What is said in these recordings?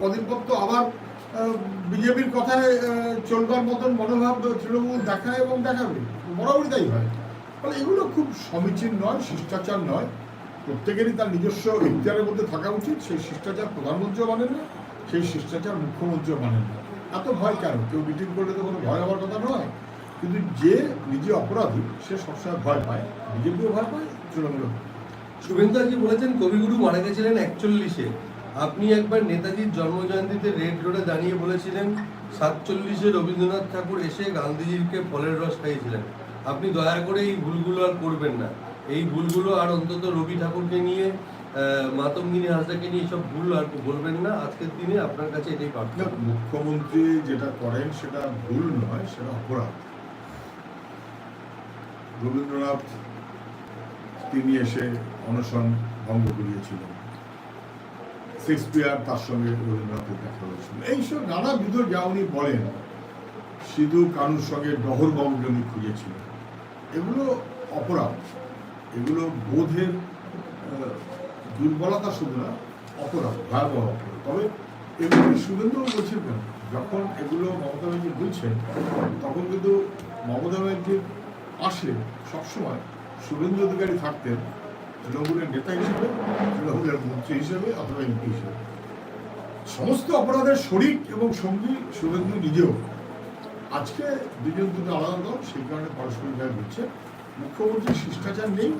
কদিন পর তো আবার বিজেপির কথায় চলবার মতন মনোভাব তৃণমূল দেখায় এবং দেখাবে। বরাবরই তাই হয়। ফলে এগুলো খুব সমীচীন নয়, শিষ্টাচার নয়। প্রত্যেকেরই তার নিজস্ব ইতিহারের মধ্যে থাকা উচিত। সেই শিষ্টাচার প্রধানমন্ত্রীও মানেন না, সেই শিষ্টাচার মুখ্যমন্ত্রীও মানেন না। এত ভয় কেন? কেউ মিটিং করলে তো কোনো ভয় হওয়ার কথা নয়। কিন্তু যে নিজে অপরাধী, সে সবসময় ভয় পায়। বিজেপিও ভয় পায়, তৃণমূলও ভয় পায়। বলেছেন, কবিগুরু মারা গেছিলেন একচল্লিশে। আপনি একবার নেতাজির জন্মজয়ন্তীতে রেড রোডে দাঁড়িয়ে বলেছিলেন, সাতচল্লিশে রবীন্দ্রনাথ ঠাকুর এসে গান্ধীজিকে ফলের রস খাইয়েছিলেন। আপনি দয়া করে এই ভুলগুলো আর করবেন না। এই ভুলগুলো আর অন্তত রবি ঠাকুরকে নিয়ে মাতঙ্গিনী হাসদাকে নিয়ে সব ভুল আর বলবেন না। আজকের দিনে আপনার কাছে এটাই প্রার্থনা। মুখ্যমন্ত্রী যেটা করেন সেটা ভুল নয়, সেটা অপরাধ। রবীন্দ্রনাথ তিনি এসে অনশন ভঙ্গ করিয়েছিলেন। শেক্সপিয়ার তার সঙ্গে রবীন্দ্রনাথের দেখা হয়েছিল। এইসব নানাবিধ যা উনি বলেন, সিধু কানুর সঙ্গে ডহরবাবুকে উনি খুঁজেছিলেন। এগুলো অপরাধ। এগুলো বোধের দুর্বলতা শুধু না, অপরাধ, ভয়াবহ অপরাধ। তবে এগুলো শুভেন্দু বলছেন কেন? যখন এগুলো মমতা ব্যানার্জি বলছেন, তখন কিন্তু মমতা ব্যানার্জির পাশে সবসময় শুভেন্দু অধিকারী থাকতেন তৃণমূলের নেতা হিসেবে, তৃণমূলের মন্ত্রী হিসেবে অথবা এমপি হিসেবে। সমস্ত অপরাধের শরিক এবং সঙ্গী শুভেন্দু নিজেও। আজকে দুজন দুটো আলাদা দল, সেই কারণে পারস্পরিকভাবে বুঝছে মুখ্যমন্ত্রীর শিষ্টাচার নেই।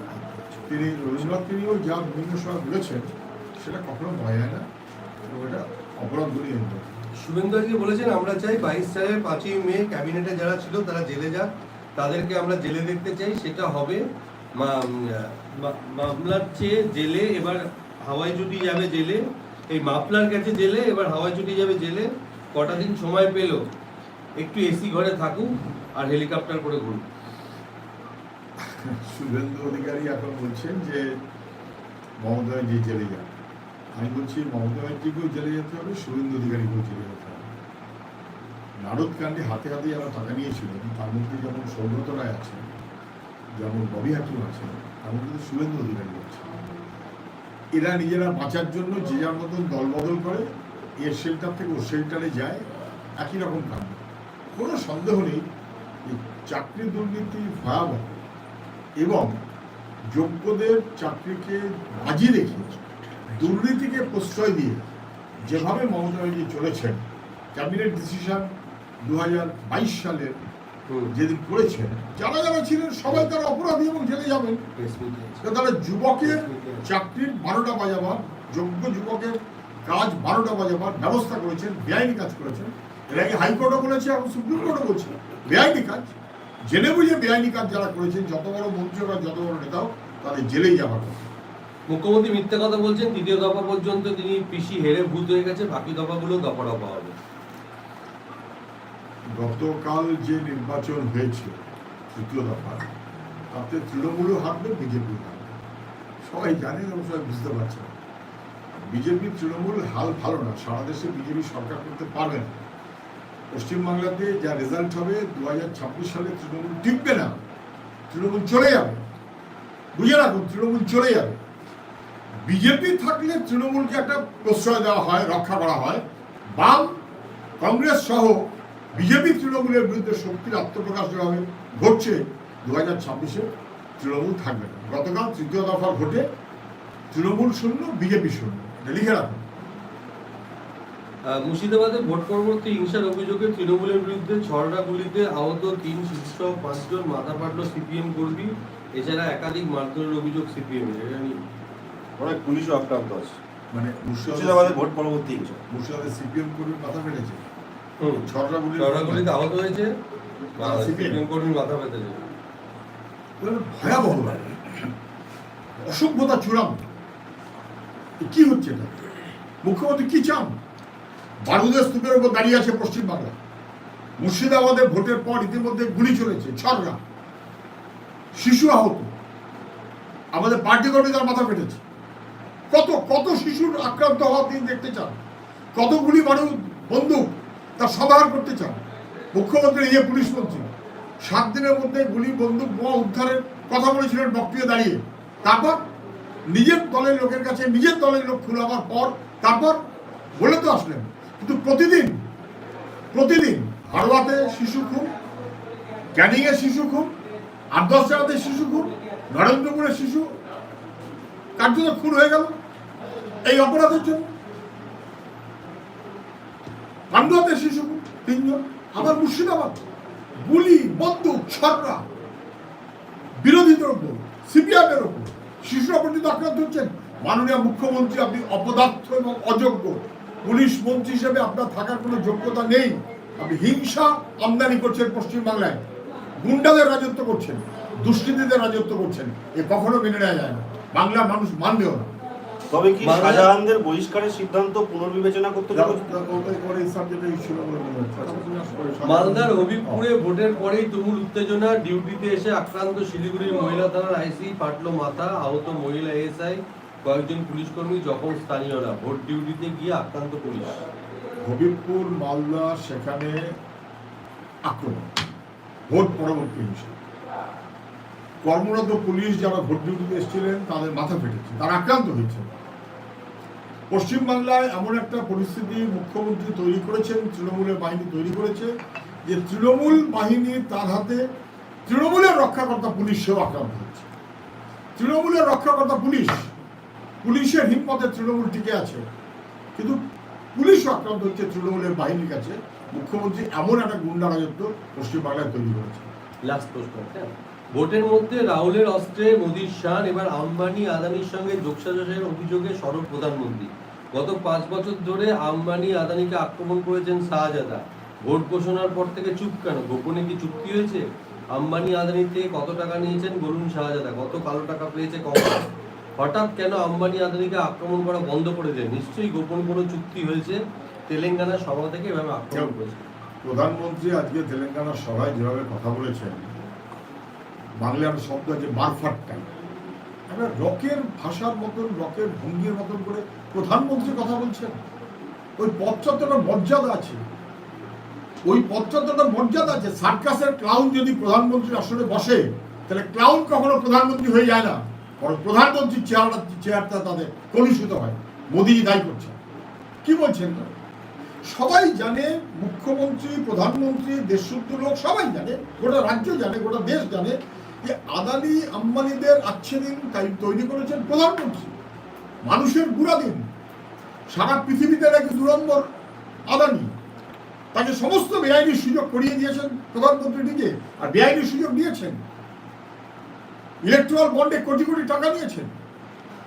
তিনি রবীন্দ্রনাথ, তিনিও যা বিভিন্ন সময় বলেছেন, সেটা কখনো ভয় হয় না। এবং এটা অপরাধ বলেই আমি শুভেন্দু বলেছেন, আমরা চাই বাইশ সালের পাঁচই মে ক্যাবিনেটে যারা ছিল, তারা জেলে যাক। তাদেরকে আমরা জেলে দেখতে চাই, সেটা হবে। মামলার চেয়ে জেলে এবার হাওয়াই জুটি যাবে জেলে, এই মাপলার কাছে জেলে, এবার হাওয়াই জুটি যাবে জেলে, কটা দিন সময় পেল, একটু এসি ঘরে থাকুক আর হেলিকপ্টার করে ঘুরুক। শুভেন্দু অধিকারী এখন বলছেন যে মমতা ব্যানার্জি জেলে যান। আমি বলছি মমতা ব্যানার্জিকেও জেলে যেতে হবে, শুভেন্দু অধিকারীকেও জেলে যেতে হবে। নারদ কাণ্ডে হাতে হাতে যারা টাকা নিয়েছিলেন তার মধ্যে যেমন সৌগত রায় আছেন যেমন ববি হাকিম আছেন তার কিন্তু শুভেন্দু অধিকারী আছে। এরা নিজেরা বাঁচার জন্য যে যার মতন দলবদল করে, এর শেল্টার থেকে ওর শেল্টারে যায়, একই রকম কাম কোনো সন্দেহ নেই যে চাকরি দুর্নীতি ভয়াবহ এবং যোগ্যদের চাকরিকে বাজি রেখে দুর্নীতিকে প্রশ্রয় দিয়ে যেভাবে মমতা ব্যানার্জি চলেছেন ক্যাবিনেট ডিসিশন দু হাজার বাইশ সালের যেদিন করেছেন যারা যারা ছিলেন সবাই তারা অপরাধী এবং জেলে যাবেন। Press meet হয়েছে। তো তাহলে যুবকের চাকরির বারোটা বাজাবার যোগ্য যুবকের কাজ বারোটা বাজাবার ব্যবস্থা করেছেন বেআইনি কাজ করেছেন। এর আগে হাইকোর্টও বলেছে এবং সুপ্রিম কোর্টও বলছে বেআইনি কাজ। জেনে বুঝে বেআইনি কাজ যারা করেছেন যত বড় মন্ত্রী বা যত বড় নেতাও তাদের জেলেই যাবার কথা। মুখ্যমন্ত্রী মিথ্যে কথা বলছেন তৃতীয় দফা পর্যন্ত তিনি পিসি হেরে ভূত হয়ে গেছে বাকি দফাগুলো দফা দফা হবে। গতকাল যে নির্বাচন হয়েছে তৃতীয় দফা তাতে তৃণমূলও হারবে বিজেপিও হারবে সবাই জানে এবং সবাই বুঝতে পারছে বিজেপি তৃণমূল হাল ভালো না, সারা দেশে বিজেপি সরকার করতে পারবে না। পশ্চিমবাংলাতে যা রেজাল্ট হবে দু হাজার ছাব্বিশ সালে তৃণমূল টিকবে না, তৃণমূল চলে যাবে। বুঝে রাখুন, তৃণমূল চলে যাবে। বিজেপি থাকলে তৃণমূলকে একটা প্রশ্রয় দেওয়া হয়, রক্ষা করা হয়। বাম, কংগ্রেস সহ বিজেপি তৃণমূলের বিরুদ্ধে শক্তির আত্মপ্রকাশ যেভাবে ঘটছে দু হাজার ছাব্বিশে তৃণমূল থাকবে না। গতকাল তৃতীয় দফা ভোটে তৃণমূল শূন্য বিজেপি শূন্য। এটা লিখে রাখুন। মুর্শিদাবাদে ভোট পরবর্তী হিংসার অভিযোগে তৃণমূলের বিরুদ্ধে ছড়া গুলিতে আহত তিন শীর্ষ পাঁচজন মাথা পাটল সিপিএম কর্মী এছাড়া একাধিক মারধরের অভিযোগ সিপিএম এটা নিয়ে। অনেক পুলিশও আক্রান্ত আছে। মানে মুর্শিদাবাদে মুর্শিদাবাদে ভোট পরবর্তী হিংসা। মুর্শিদাবাদে সিপিএম কর্মী মাথা ফেটেছে। ছড়া গুলি ছড়া গুলিতে আহত হয়েছে সিপিএম কর্মী মাথা পেতেছে ভয়াবহ অসভ্যতা চূড়ান্ত। কি হচ্ছে এটা? মুখ্যমন্ত্রী কি চান? বারুদের স্তূপের উপর দাঁড়িয়ে আছে পশ্চিমবাংলা মুর্শিদাবাদে ভোটের পর ইতিমধ্যে গুলি চলেছে ছড়রা শিশু আহত। আমাদের পার্টি কর্মী তার মাথা ফেটেছে। কত কত শিশুর আক্রান্ত হওয়া তিনি দেখতে চান? কত গুলি বারুদ বন্দুক তার সমাহার করতে চান। মুখ্যমন্ত্রী নিজে পুলিশ মন্ত্রী। সাত দিনের মধ্যে গুলি, বন্দুক, বোমা উদ্ধারের কথা বলেছিলেন বক্তৃতা দাঁড়িয়ে। তারপর নিজের দলের লোকের কাছে, নিজের দলের লোক খুলাবার পর তারপর বলে তো আসলেন। কিন্তু প্রতিদিন প্রতিদিন হারোয়াতে শিশু খুন, ক্যানিংয়ে শিশু খুন, আট শিশু খুন, নরেন্দ্রপুরে শিশু কার্যত খুন হয়ে গেল। এই অপরাধের জন্য পান্ডুয়াতে শিশু, তিনজন। আবার মুর্শিদাবাদ। গুলি, বন্দুক ছড়রা বিরোধীদের ওপর সিপিআইয়ের ওপর। শিশুরা পর্যন্ত আক্রান্ত হচ্ছেন। মাননীয় মুখ্যমন্ত্রী, আপনি অপদার্থ এবং অযোগ্য। পুলিশ মন্ত্রী হিসেবে আপনার থাকার কোনো যোগ্যতা নেই। আপনি হিংসা, আমদানি করছেন পশ্চিমবাংলায়। গুন্ডাদের রাজত্ব করছেন। দুষ্কৃতীদের রাজত্ব করছেন। এ কখনো মেনে নেওয়া যায় না। বাংলার মানুষ মানবেও না। তবে কি বাংলা- শাহজাহানদের বহিষ্কারের সিদ্ধান্ত পুনর্বিবেচনা করতে মালদার হবিবপুরে ভোটের পরেই তুমুল উত্তেজনা ডিউটিতে এসে আক্রান্ত শিলিগুড়ির মহিলা থানার আইসি পাটলো মাথা আহত মহিলা এসআই কয়েকজন পুলিশ কর্মী যখন স্থানীয়রা। ভোট ডিউটিতে গিয়ে আক্রান্ত পুলিশ। হবিবপুর মালদা সেখানে আক্রমণ। ভোট পরবর্তী হিংসা কর্মরত পুলিশ যারা ভোট ডিউটিতে এসেছিলেন, তাদের মাথা ফেটেছে, তারা আক্রান্ত হয়েছে। পশ্চিমবাংলায় এমন একটা পরিস্থিতি মুখ্যমন্ত্রী তৈরি করেছেন, তৃণমূলের বাহিনী তৈরি করেছে, যে তৃণমূল বাহিনী তার হাতে তৃণমূলের রক্ষাকর্তা পুলিশ সেও আক্রান্ত হচ্ছে তৃণমূলের রক্ষাকর্তা পুলিশ, পুলিশের হিম্মতে তৃণমূল টিকে আছে, কিন্তু পুলিশ আক্রান্ত হচ্ছে তৃণমূলের বাহিনীর কাছে। মুখ্যমন্ত্রী এমন একটা গুন্ডা রাজত্ব পশ্চিমবাংলায় তৈরি করেছে লাস্ট প্রশ্ন ভোটের মধ্যে রাহুলের অস্ত্রে মোদির শান এবার আম্বানি আদানির সঙ্গে যোগসাজশের অভিযোগে সরব প্রধানমন্ত্রী। গত পাঁচ বছর ধরে আম্বানি আদানিকে আক্রমণ করেছেন শাহজাদা। ভোট ঘোষণার পর থেকে চুপ কেন? গোপনে কি চুক্তি হয়েছে? আম্বানি আদানির থেকে কত টাকা নিয়েছেন বলুন শাহজাদা। কত কালো টাকা পেয়েছে কখন? হঠাৎ কেন আম্বানি আদানিকে আক্রমণ করা বন্ধ করে দেয়? নিশ্চয়ই গোপন কোনো চুক্তি হয়েছে? তেলেঙ্গানা সভা থেকে এভাবে আক্রমণ করেছে। প্রধানমন্ত্রী আজকে তেলেঙ্গানার সভায় যেভাবে কথা বলেছেন একটা শব্দ আছে মারফাট টাইম একটা রকের ভাষার মতন, রকের ভঙ্গির মতন করে প্রধানমন্ত্রী কথা বলছেন। ওই পশ্চাত্তরটা মর্যাদা আছে। ওই পশ্চাত্তরটা মর্যাদা আছে। সার্কাসের ক্লাউন যদি প্রধানমন্ত্রীর আসলে বসে, তাহলে ক্লাউন কখনো প্রধানমন্ত্রী হয়ে যায় না। বরং প্রধানমন্ত্রীর চেয়ারটা চেয়ারটা তাদের কলুষিত হয়। মোদিজি দায়ী করছেন কি বলছেন সবাই জানে মুখ্যমন্ত্রী, প্রধানমন্ত্রী দেশশুদ্ধ লোক সবাই জানে, গোটা রাজ্য জানে, গোটা দেশ জানে যে আদানি আম্বানিদের আচ্ছে দিন তৈরি করেছেন প্রধানমন্ত্রী। মানুষের গুড়া দিন। সারা পৃথিবীতে নাকি দুরম্বর আদানি। তাকে সমস্ত বেআইনি সুযোগ করিয়ে দিয়েছেন প্রধানমন্ত্রী নিজে, আর বেআইনি সুযোগ নিয়েছেন। ইলেকট্রাল বন্ডে কোটি কোটি টাকা নিয়েছেন।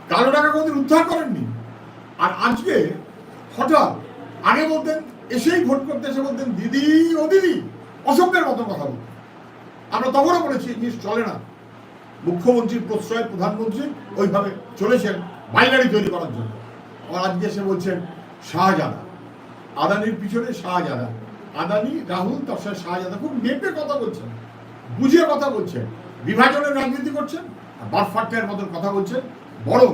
কালো টাকা কোনদিন উদ্ধার করেননি। আর আজকে হঠাৎ আগে বলতেন, এসেই ভোট করতে এসে বলতেন, দিদি ও দিদি অসভ্যের মতো কথা বলতেন আমরা তখনও বলেছি জিনিস চলে না। মুখ্যমন্ত্রীর প্রশ্রয় প্রধানমন্ত্রী ওইভাবে চলেছেন, বাইনারি তৈরি করার জন্য। আর আজকে এসে বলছেন শাহজাদা আদানির পিছনে শাহজাদা আদানি, রাহুল, তার সাথে শাহজাদা খুব মেপে কথা বলছেন, বুঝে কথা বলছেন, বিভাজনের রাজনীতি করছেন, আর বারফাট্টের মতন কথা বলছেন। বরং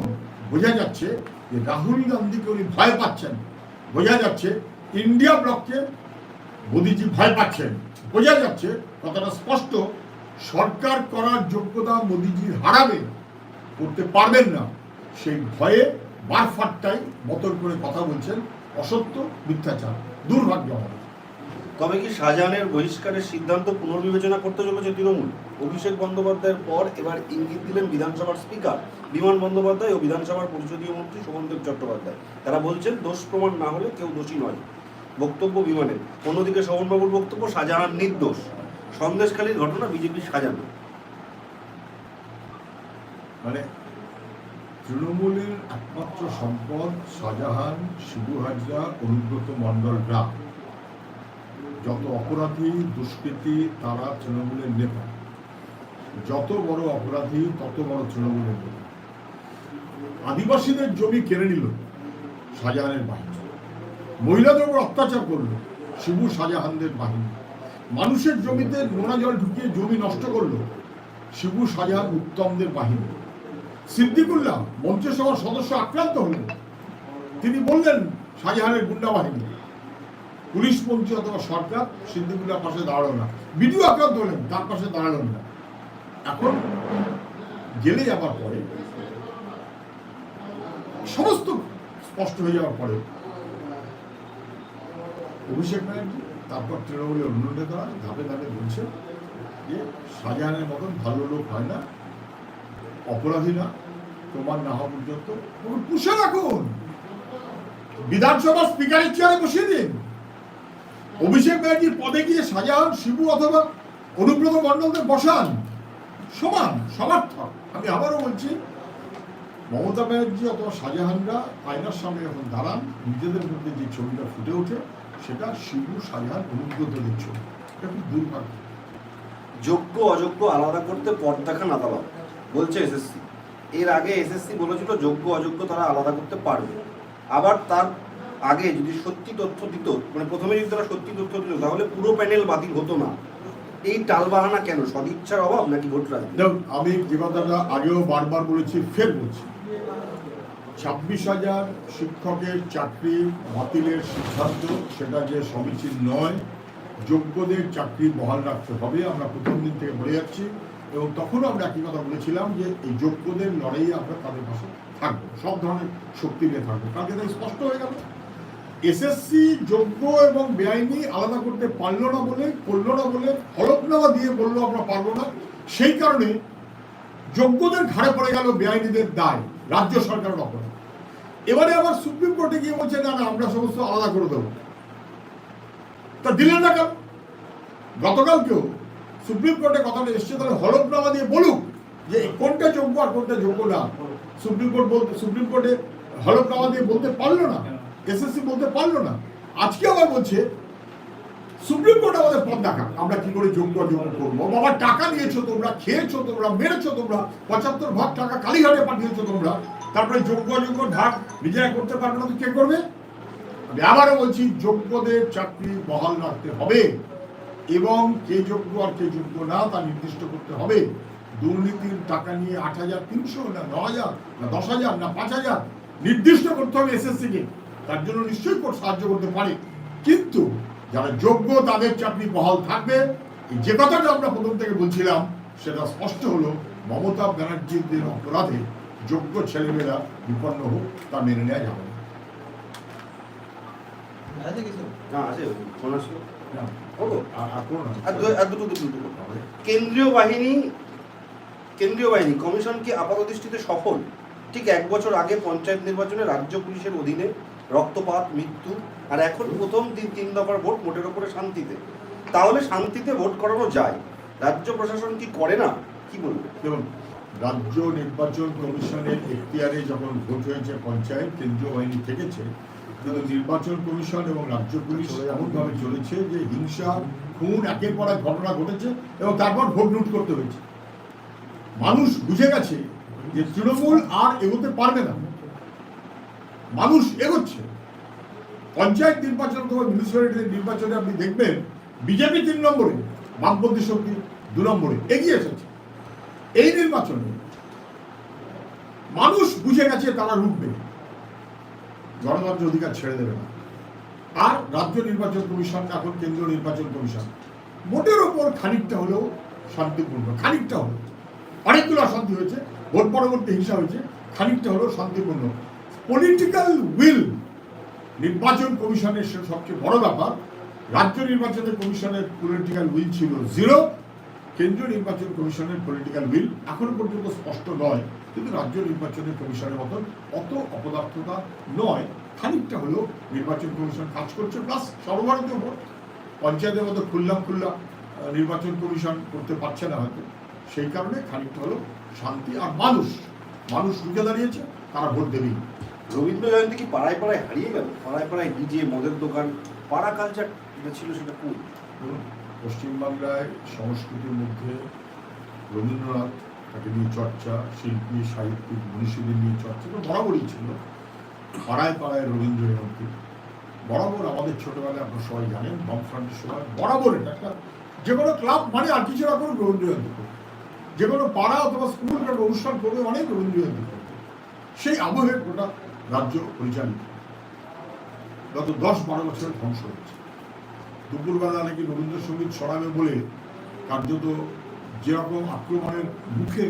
বোঝা যাচ্ছে যে রাহুল গান্ধীকে উনি ভয় পাচ্ছেন। বোঝা যাচ্ছে ইন্ডিয়া ব্লককে মোদিজি ভয় পাচ্ছেন। বোঝা যাচ্ছে কথাটা স্পষ্ট। সরকার করার যোগ্যতা মোদিজি হারাবেন করতে পারবেন না। সেই ভয়ে বারফাট্টাই মতন করে কথা বলছেন অসত্য মিথ্যাচার, দুর্ভাগ্য তবে কি শাহজাহানের বহিষ্কারের সিদ্ধান্ত পুনর্বিবেচনা করতে চলেছে তৃণমূল? অভিষেক বন্দ্যোপাধ্যায়ের পর এবার ইঙ্গিত দিলেন বিধানসভার স্পিকার, বিমান বন্দ্যোপাধ্যায় ও বিধানসভার পরিষদীয় মন্ত্রী শোভনদেব চট্টোপাধ্যায়। তারা বলছেন, দোষ প্রমাণ না হলে কেউ দোষী নয়। বক্তব্য বিমানের অন্যদিকে শোভনবাবুর বক্তব্য শাহজাহান নির্দোষ। সন্দেশখালীর ঘটনা বিজেপি সাজানো মানে তৃণমূলের একমাত্র সম্পদ শাহজাহান শিবু হাজরা, অনুব্রত মণ্ডলরা যত অপরাধী, দুষ্কৃতী, তারা তৃণমূলের নেতা। যত বড় অপরাধী, তত বড় তৃণমূলের নেতা। আদিবাসীদের জমি কেড়ে নিল শাহজাহানের বাহিনী। মহিলাদের উপর অত্যাচার করল। শিবু শাহজাহানদের বাহিনী। মানুষের জমিতে নোনা জল ঢুকিয়ে জমি নষ্ট করল শিবু শাহজাহান উত্তমদের বাহিনী। সিদ্দিকুল্লাহ মন্ত্রিসভার সদস্য আক্রান্ত হলেন। তিনি বললেন, শাহজাহানের গুন্ডা বাহিনী। পুলিশ মন্ত্রী অথবা সরকার সিদ্দিকুল্লাহ পাশে দাঁড়াল না। বিডিও আক্রান্ত হলেন, তার পাশে দাঁড়ালেন না। এখন জেলে যাবার পরে, সমস্ত স্পষ্ট হয়ে যাওয়ার পরে অভিষেক ব্যানার্জি, তারপর তৃণমূলের অন্য নেতারা ধাপে ধাপে বলছে যে শাহজাহানের মতন ভালো লোক হয় না, অপরাধী না, তোমার না হওয়া পর্যন্ত পুষে রাখুন। বিধানসভার স্পিকারের চেয়ারে বসিয়ে দিন। অভিষেক ব্যানার্জির পদে গিয়ে শাহজাহান শিবু অথবা অনুব্রত মণ্ডলদের বসান। সমান, সমার্থক। আমি আবারও বলছি, মমতা ব্যানার্জি অথবা শাহজাহানরা আয়নার সামনে যখন দাঁড়ান, নিজেদের মধ্যে যে ছবিটা ফুটে ওঠে সেটা শিবু শাহজাহান অনুব্রতদের ছবি এটা খুব দুর্ভাগ্য। যোগ্য অযোগ্য আলাদা করতে পথ দেখান আদালত। বলছে এসএসসি। এর আগে এসএসসি বলেছিল যোগ্য অযোগ্য তারা আলাদা করতে পারবে। আবার তার আগে যদি সত্যি তথ্য দিত মানে প্রথমে যদি তারা সত্যি তথ্য দিত তাহলে পুরো প্যানেল বাতিল হতো না। এই টালবাহানা কেন? সদিচ্ছার অভাব নাকি ভোট রাজনীতি? আমি যে কথাটা আগেও বারবার বলেছি ফের বলছি। ছাব্বিশ হাজার শিক্ষকের চাকরি বাতিলের সিদ্ধান্ত, সেটা যে সমীচীন নয়, যোগ্যদের চাকরি বহাল রাখতে হবে, আমরা প্রথম দিন থেকে বলে যাচ্ছি। এবং তখনও আমরা একই কথা বলেছিলাম যে এই যোগ্যদের লড়াইয়ে আমরা তাদের পাশে থাকব, সব ধরনের শক্তি নিয়ে থাকব। কালকে তাই স্পষ্ট হয়ে গেল। এসএসসি যোগ্য এবং বেআইনি আলাদা করতে পারল না বলে, করল না বলে হলফনামা দিয়ে বলল আমরা পারব না। সেই কারণে যোগ্যদের ঘাড়ে পড়ে গেল বেআইনিদের দায়। রাজ্য সরকারের অপরাধ। এবারে আবার সুপ্রিম কোর্টে গিয়ে বলছে, না না, আমরা সমস্ত আলাদা করে দেবো। তা দিলেন না কেন? গতকালকেও সুপ্রিম কোর্টে কথাটা এসছে, তাহলে হলফনামা দিয়ে বলুক যে কোনটা যোগ্য আর কোনটা যোগ্য না। সুপ্রিম কোর্ট বলতে, সুপ্রিম কোর্টে হলফনামা দিয়ে বলতে পারল না, এসএসসি বলতে পারল না। আজকে আবার বলছে সুপ্রিম কোর্ট আমাদের পথ দেখা। আমরা কি করে যোগ্য অযোগ্য করব? বাবা, টাকা নিয়েছো তোমরা, খেয়েছো তোমরা, মেরেছো তোমরা, পঁচাত্তর ভাগ টাকা কালীঘাটে পাঠিয়েছো তোমরা। তারপরে যোগ্য অযোগ্য ভাগ নিজেরা করতে পারবে না তো কে করবে? আমি আবারও বলছি, যোগ্যদের চাকরি বহাল রাখতে হবে। এবং কে যোগ্য আর কে যোগ্য না তা নির্দিষ্ট করতে হবে। দুর্নীতির টাকা নিয়ে আট হাজার তিনশো না ন হাজার না দশ হাজার না পাঁচ হাজার নির্দিষ্ট করতে হবে এসএসসি কে। তার জন্য নিশ্চয়ই সাহায্য করতে পারে। কিন্তু যারা যোগ্য তাদের চাকরি বহাল থাকবে। যে কথাটা আমরা প্রথম থেকে বলছিলাম সেটা স্পষ্ট হলো মমতা ব্যানার্জিদের অপরাধে যোগ্য ছেলেমেয়েরা বিপন্ন হোক তা মেনে নেওয়া যাবে কেন্দ্রীয় বাহিনী কেন্দ্রীয় বাহিনী কমিশন কি আপাত দৃষ্টিতে সফল? ঠিক এক বছর আগে পঞ্চায়েত নির্বাচনে রাজ্য পুলিশের অধীনে রক্তপাত, মৃত্যু, আর এখন প্রথম দিন তিন দফার ভোট মোটের ওপরে শান্তিতে। তাহলে শান্তিতে ভোট করানো যায়। রাজ্য প্রশাসন কি করে না? কি বলবে? দেখুন, রাজ্য নির্বাচন কমিশনের এখতিয়ারে যখন ভোট হয়েছে পঞ্চায়েত, কেন্দ্রীয় বাহিনী থেকেছে, কিন্তু নির্বাচন কমিশন এবং রাজ্য পুলিশ এমনভাবে চলেছে যে হিংসা, খুন, একের পর এক ঘটনা ঘটেছে এবং তারপর ভোট লুট করতে হয়েছে। মানুষ বুঝে গেছে যে তৃণমূল আর এগোতে পারবে না। মানুষ এগোচ্ছে। পঞ্চায়েত নির্বাচন অথবা মিউনিসিপ্যালিটি নির্বাচনে আপনি দেখবেন, বিজেপি তিন নম্বরে, বামপন্থী শক্তি দু নম্বরে, এগিয়ে এসেছে। এই নির্বাচনে মানুষ বুঝে গেছে তারা রুখবে। গণতন্ত্র অধিকার ছেড়ে দেবে না। আর রাজ্য নির্বাচন কমিশন, এখন কেন্দ্রীয় নির্বাচন কমিশন, মোটের ওপর খানিকটা হলেও শান্তিপূর্ণ, খানিকটা হলো অনেকগুলো অশান্তি হয়েছে, ভোট পরবর্তী হিংসা হয়েছে, খানিকটা হলেও শান্তিপূর্ণ। পলিটিক্যাল উইল নির্বাচন কমিশনের সবচেয়ে বড় ব্যাপার, রাজ্য নির্বাচনের কমিশনের পলিটিক্যাল উইল ছিল জিরো কেন্দ্রীয় নির্বাচন কমিশনের পলিটিক্যাল উইল এখনও পর্যন্ত স্পষ্ট নয়। কিন্তু রাজ্য নির্বাচনের কমিশনের মতন অত অপদার্থতা নয়, খানিকটা হলেও নির্বাচন কমিশন কাজ করছে প্লাস সর্বভারতীয় ভোট। পঞ্চায়েতের মতো খুললাম খুল্লা নির্বাচন কমিশন করতে পারছে না হয়তো। সেই কারণে খানিকটা হলো শান্তি আর মানুষ মানুষ রুখে দাঁড়িয়েছে, তারা ভোট দেবেই। রবীন্দ্র জয়ন্তী কি পাড়ায় পাড়ায় হারিয়ে গেল? পাড়ায় পাড়ায় ডিজে, মদের দোকান, পাড়া কালচার যেটা ছিল সেটা কোন? পশ্চিমবাংলায় সংস্কৃতির মধ্যে রবীন্দ্রনাথ তাকে নিয়ে চর্চা, শিল্পী, সাহিত্যিক, মনীষীদের নিয়ে চর্চা তো বরাবরই ছিল। পাড়ায় পাড়ায় রবীন্দ্র জয়ন্তী বরাবর আমাদের ছোটবেলায় আপনারা সবাই জানেন, বামফ্রন্টের সময় বরাবর একটা যে কোনো ক্লাব মানে আর কিছু কোনো রবীন্দ্র জয়ন্তী করবে। যে কোনো পাড়া অথবা স্কুল অনুষ্ঠান করবে অনেক রবীন্দ্র জয়ন্তী করবে। সেই আবহে গোটা রাজ্য পরিচালিত। গত দশ বারো বছরের ধ্বংস হয়েছে। দুপুরবেলা নাকি রবীন্দ্রসঙ্গীত ছড়াবে বলে কার্যত যেরকম আক্রমণের মুখে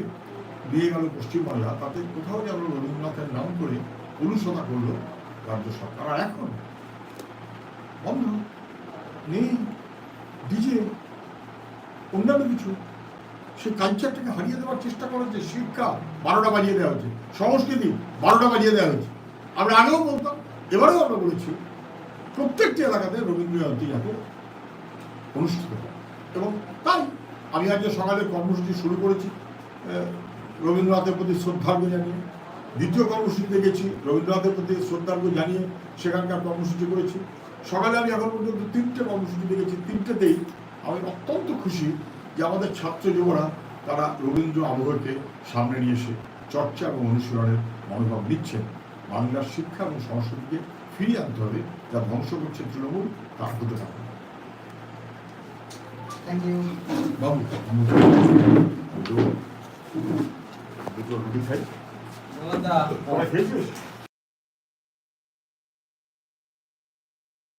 নিয়ে গেল পশ্চিমবাংলা, তাতে কোথাও যেন রবীন্দ্রনাথের নাম করে অনুসরণা করল রাজ্য সরকার। আর এখন বন্ধ, নেই, ডিজে, অন্যান্য কিছু। সে কালচারটাকে হারিয়ে দেওয়ার চেষ্টা করা হচ্ছে শিক্ষা, বারোটা বাজিয়ে দেওয়া হচ্ছে সংস্কৃতি, বারোটা বাজিয়ে দেওয়া হচ্ছে আমরা আগেও বলতাম, এবারেও আমরা বলেছি, প্রত্যেকটি এলাকাতে রবীন্দ্র জয়ন্তী যাতে অনুষ্ঠিত হয়। এবং তাই আমি আজকে সকালে কর্মসূচি শুরু করেছি রবীন্দ্রনাথের প্রতি শ্রদ্ধার্ঘ্য জানিয়ে। দ্বিতীয় কর্মসূচিতে গেছি রবীন্দ্রনাথের প্রতি শ্রদ্ধার্ঘ্য জানিয়ে সেখানকার কর্মসূচি করেছি। সকালে আমি এখন পর্যন্ত তিনটে কর্মসূচি দেখেছি, তিনটেতেই আমি অত্যন্ত খুশি যে আমাদের ছাত্র যুবরা, তারা রবীন্দ্র আবহকে সামনে নিয়ে এসে চর্চা এবং অনুশীলনের মনোভাব নিচ্ছেন। বাংলার শিক্ষা এবং সংস্কৃতিকে ফিরিয়ে আনতে হবে যা ধ্বংস করছে তৃণমূল তা হতে পারে। বাবু দুটো দুটো রুটি খাই। খেয়েছিস?